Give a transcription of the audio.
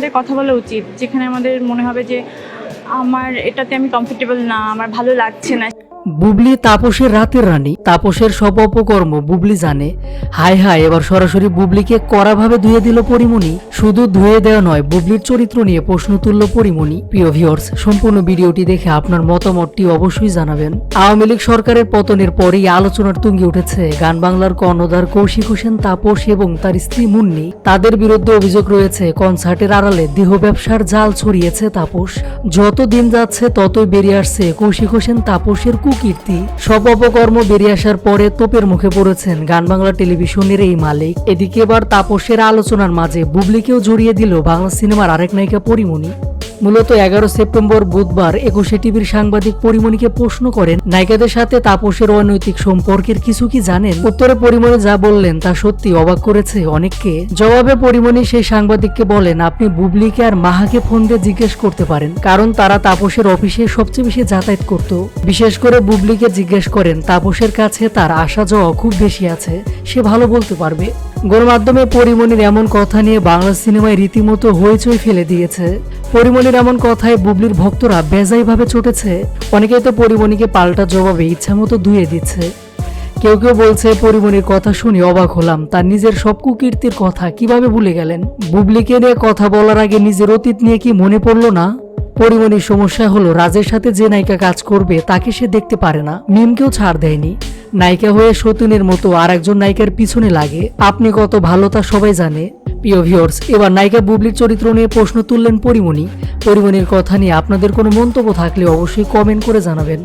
আমাদের কথা বলা উচিত, যেখানে আমাদের মনে হবে যে আমার এটাতে আমি কমফোর্টেবল না, আমার ভালো লাগছে না। বুবলি তাপসের রাতের রানী। তাপসের সব অপকর্ম বুবলি জানে। হায় হায়, এবার সরাসরি বুবলিকে কড়াভাবে ধুয়ে দিল পরিমণি। শুধু ধুয়ে দেওয়া নয়, বুবলির চরিত্র নিয়ে প্রশ্ন তুলল পরিমণি। প্রিয় ভিউয়ার্স সম্পূর্ণ ভিডিওটি দেখে আপনার মতামতটি অবশ্যই জানাবেন। আওয়ামী লীগ সরকারের পতনের পরেই আলোচনার তুঙ্গে উঠেছে গান বাংলার কর্ণধার কৌশিক হোসেন, তাপস এবং তার স্ত্রী মুন্নি। তাদের বিরুদ্ধে অভিযোগ রয়েছে, কনসার্টের আড়ালে দেহ ব্যবসার জাল ছড়িয়েছে তাপস। যত দিন যাচ্ছে, ততই বেরিয়ে আসছে কৌশিক হোসেন, তাপসের কুকীর্তি। সব অপকর্ম বেরিয়ে আসার পরে তোপের মুখে পড়েছেন গান বাংলা টেলিভিশনের এই মালিক। এদিকে এবার তাপসের আলোচনার মাঝে বুবলিকেও জড়িয়ে দিল বাংলা সিনেমার আরেক নায়িকা পরিমণি। মূলত এগারো সেপ্টেম্বর বুধবার একুশে টিভির সাংবাদিক পরিমণিকে প্রশ্ন করেন, নায়িকাদের সাথে তাপসের অনৈতিক সম্পর্কের কিছু কি জানেন? উত্তরে পরিমণি যা বললেন তা সত্যি অবাক করেছে অনেককে। জবাবে পরিমণি সেই সাংবাদিককে বলেন, আপনি বুবলিকে আর মাহাকে ফোন দিয়ে জিজ্ঞেস করতে পারেন, কারণ তারা তাপসের অফিসে সবচেয়ে বেশি যাতায়াত করত। বিশেষ করে বুবলিকে জিজ্ঞেস করেন, তাপসের কাছে তার আসা যাওয়া খুব বেশি আছে, সে ভালো বলতে পারবে? গণমাধ্যমে পরিমণির এমন কথা নিয়ে বাংলা সিনেমায় রীতিমতো হইচই ফেলে দিয়েছে। পরিমণির এমন কথায় বুবলির ভক্তরা বেজাইভাবে চটেছে। অনেকেই তো পরিমণিকে পাল্টা জবাবে ইচ্ছামতো ধুয়ে দিচ্ছে। কেউ কেউ বলছে পরিমণির কথা শুনে অবাক হলাম। তার নিজের সব কুকীর্তির কথা কীভাবে ভুলে গেলেন? বুবলিকে নিয়ে কথা বলার আগে নিজের অতীত নিয়ে কি মনে পড়ল না? পরিমণির সমস্যা হলো, রাজের সাথে যে নায়িকা কাজ করবে, তাকে সে দেখতে পারে না। মিমকেও ছাড় দেয়নি। নায়িকা হয়ে সতীনের মতো আর একজন নায়িকার পিছনে লাগে। আপনি কত ভালো তা সবাই জানে। প্রিয় ভিউয়ার্স এবার নায়িকা বুবলির চরিত্র নিয়ে প্রশ্ন তুললেন পরিমণি। পরিমণির কথা নিয়ে আপনাদের কোনো মন্তব্য থাকলে অবশ্যই কমেন্ট করে জানাবেন।